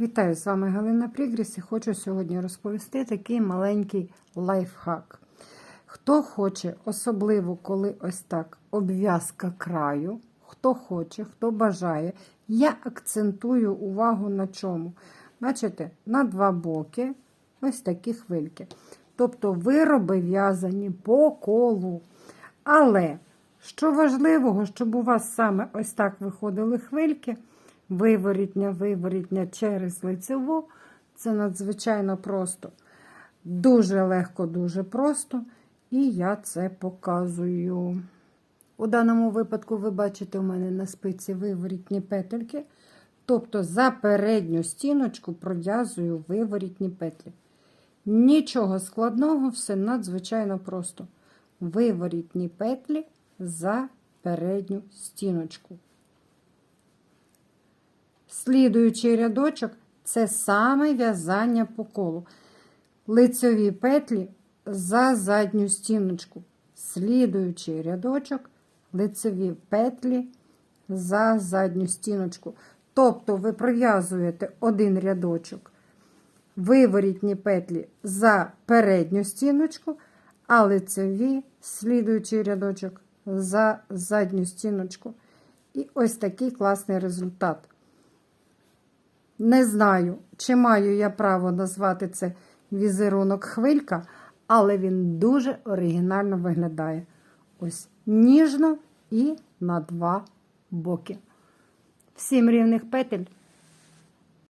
Вітаю, з вами Галина Прігріс і хочу сьогодні розповісти такий маленький лайфхак. Хто хоче, особливо коли ось так обв'язка краю, хто хоче, хто бажає, я акцентую увагу на чому. Бачите, на два боки ось такі хвильки. Тобто вироби в'язані по колу. Але що важливого, щоб у вас саме ось так виходили хвильки, виворітня, виворітня через лицеву, це надзвичайно просто. Дуже легко, дуже просто. І я це показую. У даному випадку, ви бачите, у мене на спиці виворітні петельки. Тобто за передню стіночку пров'язую виворітні петлі. Нічого складного, все надзвичайно просто. Виворітні петлі за передню стіночку. Слідуючий рядочок це саме в'язання по колу. Лицеві петлі за задню стіночку. Слідуючий рядочок, лицеві петлі за задню стіночку. Тобто ви пров'язуєте один рядочок, виворітні петлі за передню стіночку, а лицеві слідуючий рядочок за задню стіночку. І ось такий класний результат. Не знаю, чи маю я право назвати це візерунок хвилька, але він дуже оригінально виглядає. Ось ніжно і на два боки. Сім рівних петель